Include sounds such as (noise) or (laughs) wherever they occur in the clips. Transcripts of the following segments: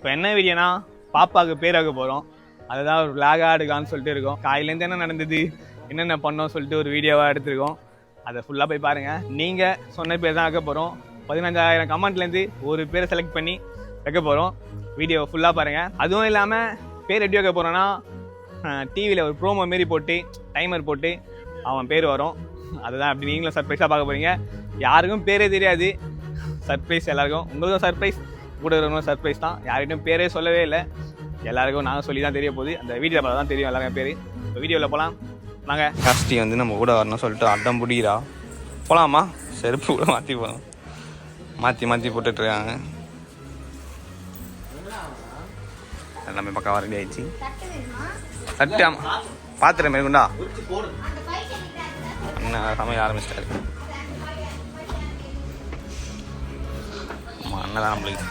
இப்போ என்ன வீடியோனா பாப்பாவுக்கு பேர் வைக்க போகிறோம் அதுதான் ஒரு விளாகாக எடுக்கலாம்னு சொல்லிட்டு இருக்கோம். காலையிலேருந்து என்ன நடந்தது என்னென்ன பண்ணோம் சொல்லிட்டு ஒரு வீடியோவாக எடுத்திருக்கோம். அதை ஃபுல்லாக போய் பாருங்கள் நீங்கள் சொன்ன பேர் தான் வைக்க போகிறோம் பதினஞ்சாயிரம் கமெண்ட்லேருந்து ஒரு பேரை செலக்ட் பண்ணி வைக்க போகிறோம் வீடியோவை ஃபுல்லாக பாருங்கள் அதுவும் இல்லாமல் பேர் எப்படி வைக்க போகிறோன்னா டிவியில் ஒரு ப்ரோமோ மாரி போட்டு டைமர் போட்டு அவன் பேர் வரும். அதுதான் அப்படி நீங்களும் சர்ப்ரைஸாக பார்க்க போகிறீங்க யாருக்கும் பேரே தெரியாது. சர்ப்ரைஸ் எல்லாருக்கும். உங்களுக்கும் சர்ப்ரைஸ் கூட இருக்கிறவங்க சர்ப்ரைஸ் தான். யார்கிட்டையும் பேரே சொல்லவே இல்லை. எல்லாருக்கும் நாங்கள் சொல்லி தான் தெரிய போகுது. அந்த வீடியோ பார்த்தா தான் தெரியும் எல்லாருமே பேர். இப்போ வீடியோவில் போகலாம் நாங்கள் காஸ்டி வந்து நம்ம கூட வரணும் சொல்லிட்டு அடம் பிடிக்கிறா. போகலாமா செருப்பு கூட மாற்றி போகலாம் மாற்றி மாற்றி போட்டுட்ருக்காங்க எல்லாமே பக்கம் ரெடி ஆயிடுச்சு. சட்டு ஆமா பாத்திரம் மேற்கொண்டா அண்ணன் சமையல் ஆரம்பிச்சிட்டாரு. ஆமாம் அண்ணன் தான் நம்மளுக்கு.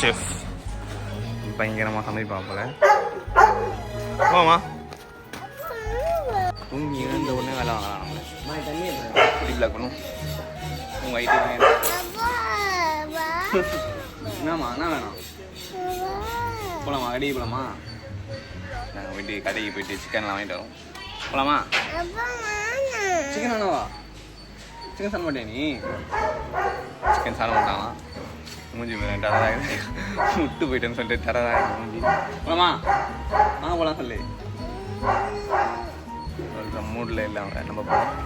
செஃப் பயங்கரமாக சமைப்பா போல. போமா தூங்கி எழுந்த உடனே வேலை வாங்கலாம் நம்மள. குடி பிளாக் பண்ணும் உங்கள் ஐடி என்னம்மா என்ன வேணும்? போலாமா கடைக்கு போலாமா? நாங்கள் போயிட்டு கடைக்கு போயிட்டு சிக்கன்லாம் வாங்கிட்டு வரோம் போலாமா? சிக்கன் வேணாவா? சிக்கன் சாப்பிட மாட்டியா நீ? சிக்கன் சாப்பிட மாட்டாங்களா மூஞ்சி மேலே டரராக விட்டு போயிட்டேன்னு சொல்லிட்டு டரராக மூஞ்சி. போலாமா ஆ போலாம் சொல்லு. சொல்கிற மூடில் இல்லை அவங்க நம்ம போகலாம்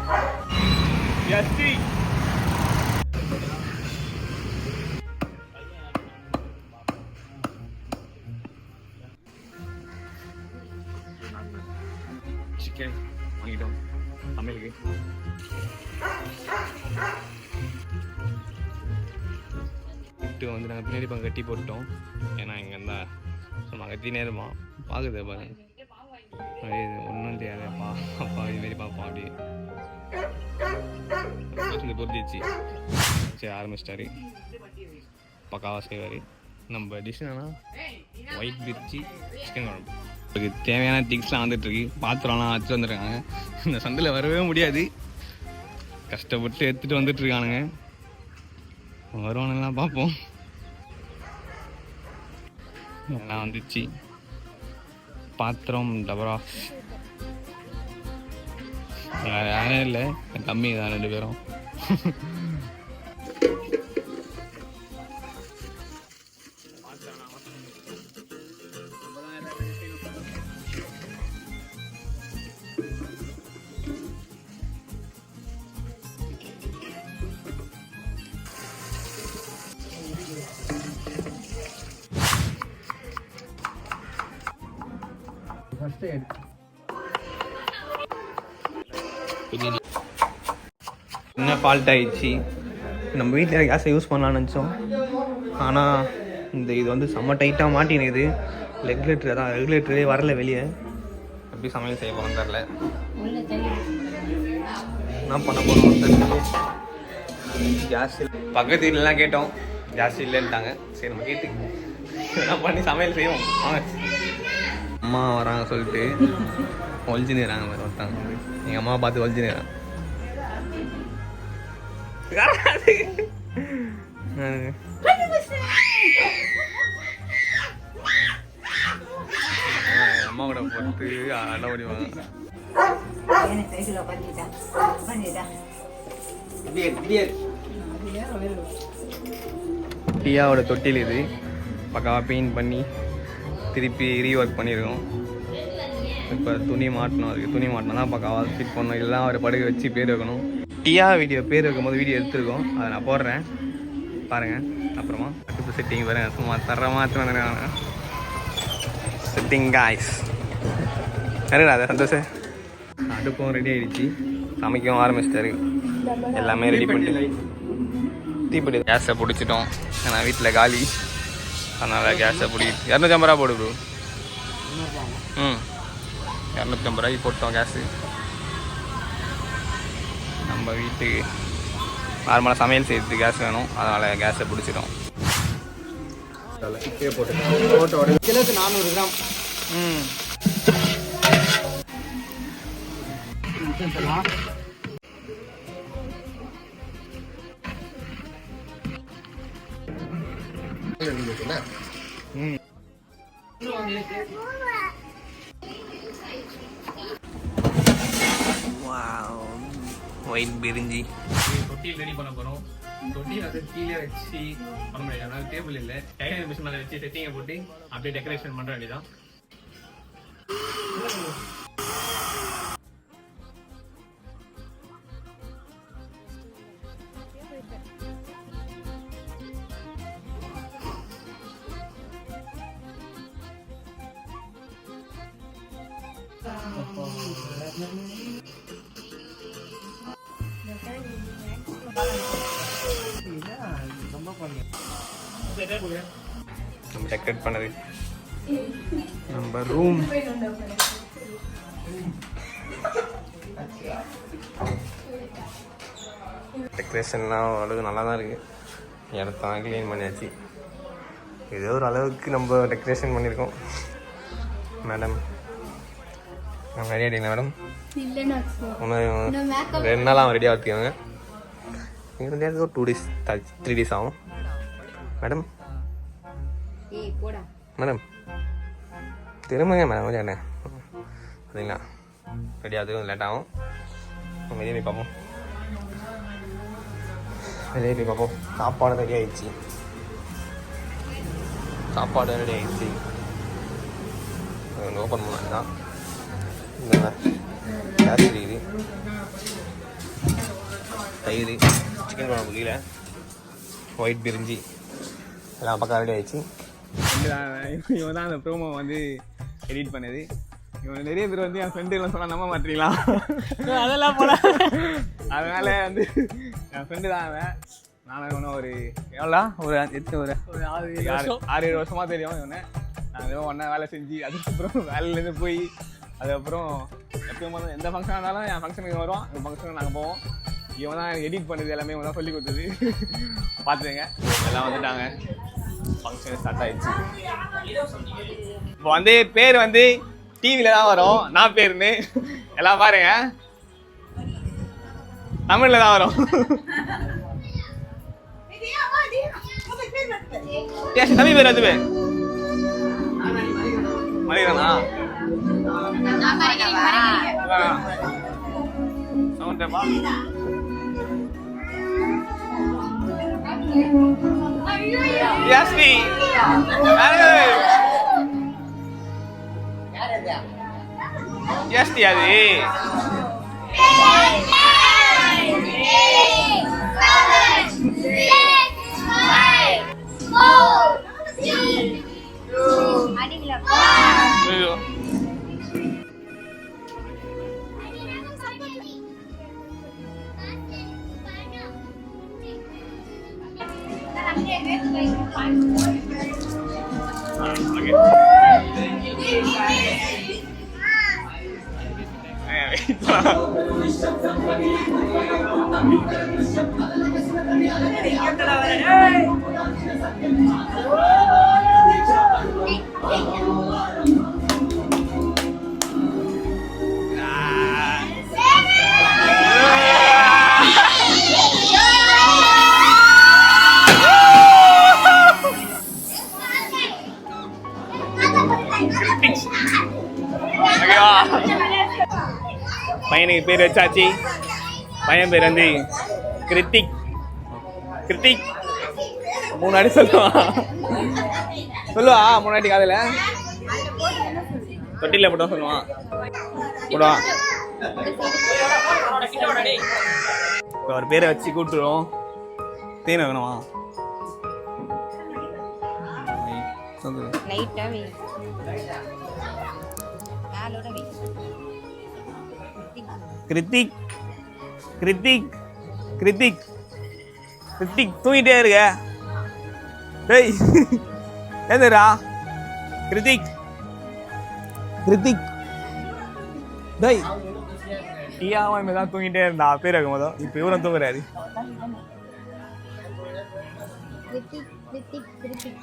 சிக்கன் வாங்கிட்டோம். சமையலுக்கு. வந்து நாங்கள் பின்னாடி பக்கம் கட்டி போட்டோம் ஏன்னா இங்கே இருந்தால் சும்மா கத்தினே இருப்போம் பார்க்குது பாருங்க ஒன்றும் தெரியாது அப்பா இதுமாரி பார்ப்போம் அப்படி. சொல்லி பொருத்திச்சு சரி ஆரம்பிச்சிட்டாரு. பக்காவாக செய்வார் நம்ம டிஷ் என்னன்னா ஒயிட் பிரிச்சி சிக்கன் குழம்பு. அதுக்கு தேவையான திங்ஸ்லாம் வந்துட்டு இருக்கு பாத்திரம்லாம் வச்சு வந்துருக்காங்க. இந்த சந்தையில் வரவே முடியாது. கஷ்டப்பட்டு எடுத்துட்டு வந்துட்டு இருக்கானுங்க வருவானுங்களாம் பார்ப்போம். எல்லாம் வந்துச்சு பாத்திரம் டபரா வேற யாரும் இல்லை. என் தம்பி தான் ரெண்டு பேரும். என்ன ஃபால்ட் ஆயிடுச்சு? நம்ம வீட்டில் கேஸை யூஸ் பண்ணலான்னு நினச்சோம். ஆனால் இந்த இது வந்து செம்ம டைட்டாக மாட்டினுது. ரெகுலேட்டர் தான் ரெகுலேட்டரே வரல வெளியே. எப்படி சமையல் செய்ய போகிறோம் தெரில என்ன பண்ண போகிறோம் தெரியல. கேஸ் பக்கத்து வீட்டிலலாம் கேட்டோம். கேஸ் இல்லைன்ட்டாங்க சரி நம்ம கேட்டு என்ன பண்ணி சமையல் செய்வோம்? வாங்க. அம்மா வராங்க சொல்லிட்டு ஒழிஞ்சுனுறாங்க ஒருத்தாங்க எங்கள் அம்மா பார்த்து ஒழிஞ்சுனுறாங்க அம்மா கூட போட்டு அட ஓடிவாங்க டீயாவோட தொட்டில் இது. பக்காவாக பெயிண்ட் பண்ணி திருப்பி ரீஒர்க் பண்ணியிருக்கோம். இப்போ துணி மாட்டணும் அதுக்கு துணி மாட்டினா தான் பக்காவாக ஃபிட் பண்ணணும். இதெல்லாம் ஒரு படுக்க வச்சு பேர் வைக்கணும். டியா வீடியோ பேர் வைக்கும்போது வீடியோ எடுத்துருக்கோம். அதை நான் போடுறேன். பாருங்கள் அப்புறமா. அடுப்பு செட்டிங் பாருங்கள் சும்மா தரமாக வந்துருக்காங்க. செட்டிங் காய்ஸ் சரிடா அதை சந்தோஷம். அடுப்பும் ரெடி ஆகிடுச்சு சமைக்கவும் ஆரம்பிச்சிட்டாரு. எல்லாமே ரெடி பண்ணி தீப்பெட்டி கேஸை பிடிச்சிட்டோம். ஏன்னா வீட்டில் காலி. அதனால் கேஸை பிடி இரநூத்தம்பது ரூபா போடு ப்ரோ ம். இரநூத்தம்பது ரூபாய்க்கு போட்டோம் கேஸு நம்ம வீட்டுக்கு நார்மலாக சமையல் செய்யறதுக்கு கேஸ் வேணும். அதனால் கேஸை பிடிச்சிட்டோம். கிலோக்கு நானூறு கிராம். ம். ஒயிட் பிரிஞ்சி. தொட்டியில் ரெடி பண்ண போகிறோம் தொட்டியில் வந்து கீழே வச்சு பண்ண முடியாது அதனால டேபிள் இல்லை டைலர் மிஷின் மேலே வச்சு செட்டிங்கை போட்டு அப்படியே டெக்கரேஷன் பண்ணுற வேண்டியதான் நம்ம டெக்கரேட் பண்ணது. நம்ம ரூம் டெக்கரேஷன்லாம் ஓரளவுக்கு நல்லா தான் இருக்குது இடத்தெல்லாம் க்ளீன் பண்ணியாச்சு. ஏதோ ஒரு அளவுக்கு நம்ம டெக்கரேஷன் பண்ணியிருக்கோம். மேடம். ரெடி ஆகிட்டீங்களா மேடம் ரெண்டு நாள் அவன் ரெடி ஆகிருக்காங்க இங்கே ரெடி ஒரு டூ டேஸ் த்ரீ டேஸ் ஆகும். மேடம் மேடம் திரும்புங்க மேடம் கொஞ்சம் என்ன சரிங்களா? ரெடி ஆகுது லேட் ஆகும். வெளியே போய் பார்ப்போம். வெளியே போய் பார்ப்போம். சாப்பாடு ரெடி ஆயிடுச்சு. சாப்பாடு ரெடி ஆயிடுச்சு. ஓப்பன் பண்ண தான் இந்த கேஸ் இருக்குது தயிர் சிக்கன் குழம்பு கீழே. ஒயிட் பிரிஞ்சி. எல்லாம் பக்கம் ரெடி ஆயிடுச்சு. இவன் தான் அந்த ப்ரோமோ வந்து எடிட் பண்ணது. இவன் நிறைய பேர் வந்து என் ஃப்ரெண்டு எல்லாம் சொன்னா நம்ப மாட்டீங்களா? அதெல்லாம் போல அதனால வந்து என் ஃப்ரெண்டு தான் அவன். நானும் இவனும் ஒரு எவ்வளோ ஒரு எத்தனை ஒரு ஆறு ஆறு ஆறு ஏழு வருஷமா தெரியும் இவனை. நாங்கள் ஒன்றா வேலை செஞ்சு அதுக்கப்புறம் வேலையிலேருந்து போய் அதுக்கப்புறம் எப்பயும் போதும் எந்த ஃபங்க்ஷன் இருந்தாலும் என் ஃபங்க்ஷனுக்கு வருவான். அந்த ஃபங்க்ஷனுக்கு நாங்கள் போவோம். இவன் தான் எடிட் பண்ணுறது எல்லாமே இவன் தான் சொல்லி கொடுத்தது. பார்த்துங்க எல்லாம் வந்துட்டாங்க. ஃபங்க்ஷன் ஸ்டார்ட் ஆயிடுச்சு. இப்போ வந்து பேர் வந்து டிவியில தான் வரும். நான் பேருன்னு. எல்லாம் பாருங்க. தமிழில் தான் வரும். ஏன் தம்பி பேர் வந்து பேர். மணிகரனா Sound apa? Yasni. Halo. Iya, Ali. பையனுக்கு பேர் வச்சாச்சு பையன் பேர் வந்து கிருத்திக். கிருத்திக். முன்னாடி சொல்லுவான் சொல்லுவா முன்னாடி காதல. தொட்டில போட்டோம் சொல்லுவான் போடுவான் அவர் பேரை வச்சு கூப்பிட்டுருவோம். தேனை வேணுமா கிருத்திக். கிருத்திக் கிருத்திக் கிருத்திக் தூங்கிட்டே இருக்க. டேய். ஏந்துடா கிருத்திக் கிருத்திக் டேய். டீயாவும் இனிமே தான் தூங்கிட்டே இருந்தா. பேர் வைக்கும் போதும் இப்போ இவரும் தூங்குறாரு. கிருத்திக் கிருத்திக்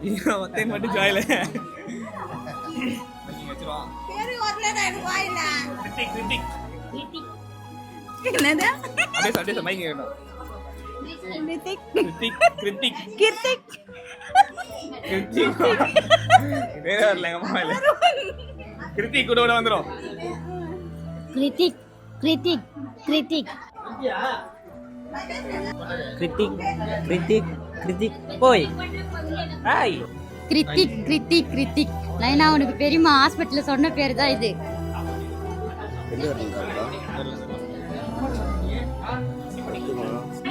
(laughs) சாப்பிடலாம் எனக்கு வாயில கிரிட்டிக் கிரிட்டிக் என்னது அப்படியே அப்படியே சமை கூட கூட வந்துரும். Critic critic critic critic critic critic போய். ஆய் கிருத்திக் கிருத்திக் கிருத்திக் லைனா உனக்கு பெரியம்மா ஹாஸ்பிட்டல்ல சொன்ன பேர் தான் இது.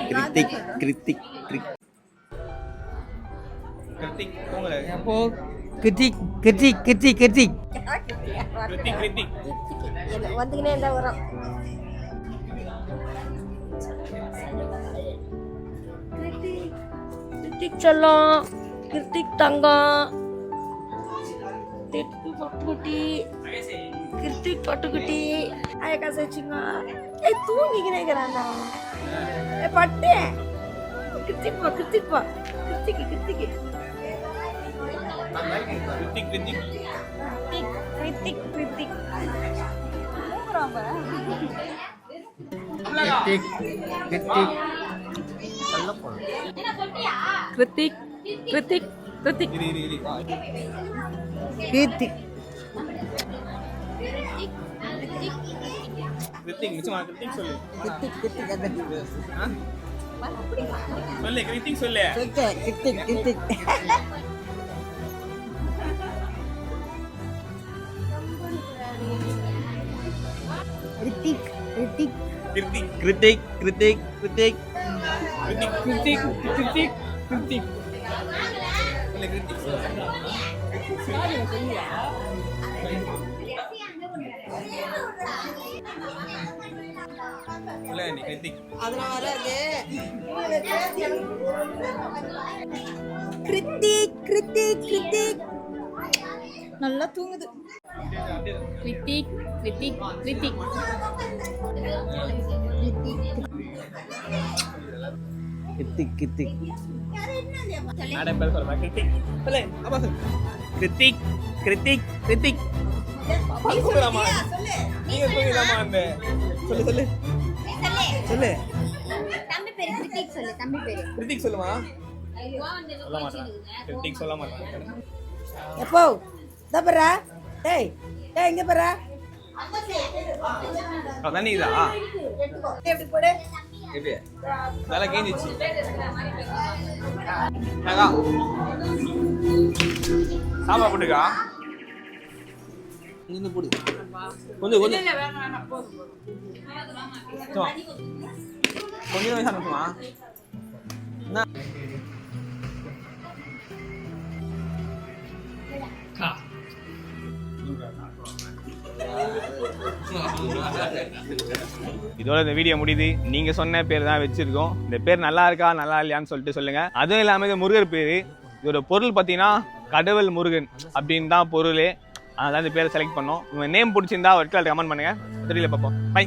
கிருத்திக் கிருத்திக் அப்போ கிருத்திக் கிருத்திக் கிருத்திக் கிருத்திக் கிருத்திக் கிருத்திக் வந்துக்கினே இருந்தா வரும் கிருத்திக் செல்லம். கிருத்திக் தங்கம் கிருத்திக் பட்டுக்குட்டி கிருத்திக் பட்டுக்குட்டி. அயக்கா சேச்சுங்க ஏய் தூங்கிக்கிறேங்கிறாண்டா ஏ பட்டு. கிருத்திக் பா கிருத்திக் பா. கிருத்திக்கு கிருத்திக்கு. கிருத்திக் கிருத்திக். கிருத்திக் கிருத்திக். கிருத்திக். கிருத்திக் கிருத்திக். கிருத்திக் கிருத்திக் இரு கிருத்திக் கிருத்திக் நிச்சயமா கிருத்திக் சொல்லு. கிருத்திக் கிருத்திக் ஆ? சொல்லு கிருத்திக் சொல்லு. கிருத்திக் கிருத்திக் கிருத்திக் கிருத்திக் கிருத்திக் கிருத்திக் கிருத்திக் கிருத்திக் கிருத்திக் கிருத்திக் கிருத்திக் கிருத்திக் கிருத்திக் சொல்லு கிருத்திக் கிருத்திக் நல்லா தூங்குது. கிருத்திக் கிருத்திக் கிருத்திக் கிருத்திக் கிருத்திக். மேடம் பேர் சொல்லுமா கிருத்திக் சொல்லு அப்பா சொல்லு கிருத்திக் கிருத்திக் கிருத்திக் பாப்பா தூங்குறாமா நீங்க தூங்குறாமா அந்த சொல்லு சொல்லு சொல்லு தம்பி பேரு கிருத்திக் சொல்லு தம்பி பேரு கிருத்திக் சொல்லுமா சொல்ல மாட்டான் கிருத்திக் சொல்ல மாட்டான் எப்போ பாரா டேய் டேய் இங்க பாரா அதான் இதா எப்படி போடு எப்படி நல்லா கேஞ்சிச்சு. சாம்பார் போட்டுக்கா? இங்கிருந்து போடு. கொஞ்சம். கொஞ்சம் கொஞ்சம் சாப்பிட்டுமா? என்ன? இதோட இந்த வீடியோ முடியுது. நீங்க சொன்ன பேர் தான் வச்சிருக்கோம். இந்த பேர் நல்லா இருக்கா நல்லா இல்லையான்னு சொல்லிட்டு சொல்லுங்க. அதுவும் இல்லாம இது முருகர் பேரு. இதோட பொருள் பார்த்தீங்கன்னா கடவுள் முருகன் அப்படின்னு தான் பொருளே. அதான் இந்த பேரை செலக்ட் பண்ணோம். உங்க நேம் பிடிச்சிருந்தா ஒரு கமெண்ட் பண்ணுங்க. தெரியல பார்ப்போம். பை